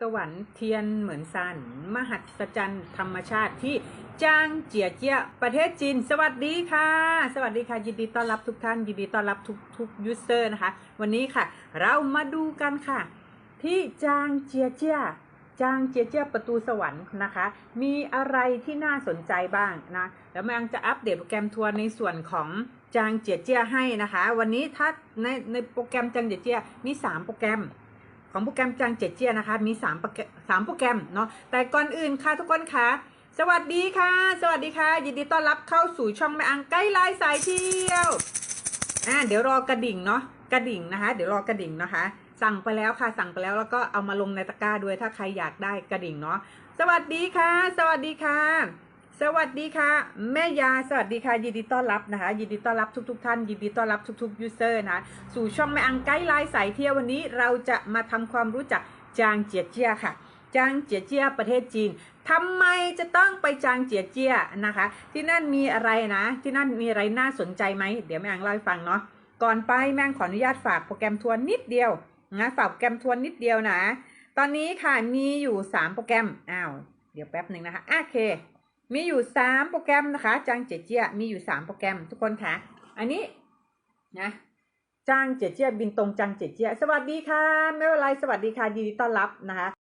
สวรรค์เทียนเหมือนซันมหัศจรรย์ธรรมชาติที่จางเจียเจียประเทศจีน สวัสดีค่ะ สวัสดีค่ะ ยินดีต้อนรับทุกท่าน ยินดีต้อนรับทุกทุกยูเซอร์นะคะ วันนี้ค่ะ เรามาดูกันค่ะ ที่จางเจียเจียจางเจียเจียประตูสวรรค์นะคะ มีอะไรที่น่าสนใจบ้างนะ แล้วแมงจะอัปเดตโปรแกรมทัวร์ในส่วนของจางเจียเจียให้นะคะ วันนี้ถ้าในในโปรแกรมจางเจียเจียมี3โปรแกรม ของโปรแกรมจางเจียเจียนะคะ มี3โปรแกรมสามโปรแกรมเนาะแต่ก่อนอื่นค่ะทุกคนค่ะ สวัสดีค่ะ สวัสดีค่ะ ยินดีต้อนรับเข้าสู่ช่องแม่อังใกล้ลายสายเที่ยวอ่าเดี๋ยวรอกระดิ่งเนาะกระดิ่งนะคะ เดี๋ยวรอกระดิ่งนะคะ สั่งไปแล้วค่ะสั่งไปแล้วแล้วก็เอามาลงในตะกร้าด้วยถ้าใครอยากได้กระดิ่งเนาะสวัสดีค่ะ สวัสดีค่ะ สวัสดีค่ะ แม่ยาสวัสดีค่ะ ยินดีต้อนรับนะคะ ยินดีต้อนรับทุกๆท่าน ยินดีต้อนรับทุกๆยูเซอร์นะะสู่ช่องแม่อังไกด์ไลน์สายเที่ยววันนี้เราจะมาทำความรู้จักจางเจียเจียค่ะ จางเจียเจียประเทศจีนทำไมจะต้องไปจางเจียเจียนะคะ ที่นั่นมีอะไรนะ ที่นั่นมีอะไรน่าสนใจไหมเดี๋ยวแม่อังเล่าให้ฟังเนาะก่อนไปแม่งขออนุญาตฝากโปรแกรมทัวร์นิดเดียวนะฝากโปรแกรมทัวร์นิดเดียวนะ ตอนนี้ค่ะมีอยู่ 3 โปรแกรมอ้าวเดี๋ยวแป๊บหนึ่งนะคะโอเค มีอยู่3โปรแกรมนะคะจางเจเจียมีอยู่3โปรแกรมทุกคนค่ะ อันนี้นะจางเจเจียบินตรงจางเจเจีย สวัสดีค่ะ ไม่เป็นไรสวัสดีค่ะยินดีต้อนรับนะคะ